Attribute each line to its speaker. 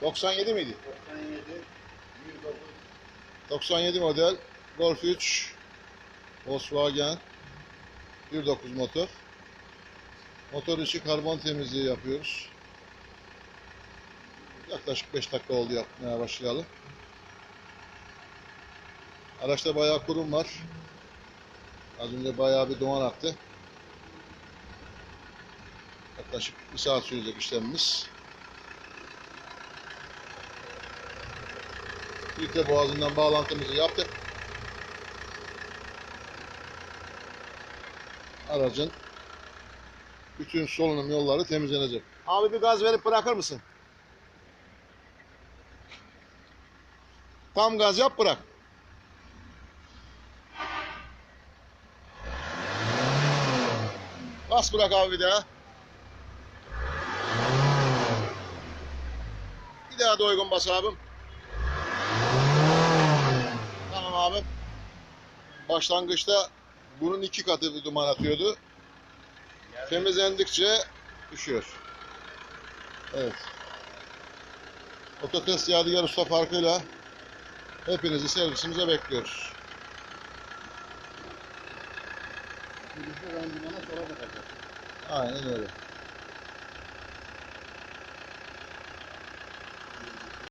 Speaker 1: 97 miydi?
Speaker 2: 97 109
Speaker 1: 97 model Golf 3 Volkswagen 1.9 motor. Motor içi karbon temizliği yapıyoruz. Yaklaşık 5 dakika oldu yapmaya başlayalım. Araçta bayağı kurum var. Az önce bayağı bir duman aktı. Yaklaşık bir saat sürecek işlemimiz. Filtre boğazından bağlantımızı yaptık. Aracın bütün solunum yolları temizlenecek. Abi bir gaz verip bırakır mısın? Tam gaz yap bırak. Bas bırak abi bir daha. Bir daha da uygun bas abim. Abi. Başlangıçta bunun iki katı bir duman atıyordu. Temizlendikçe düşüyor. Evet. Ototest Yadigar Usta farkıyla hepinizi servisimize bekliyoruz. Aynen öyle.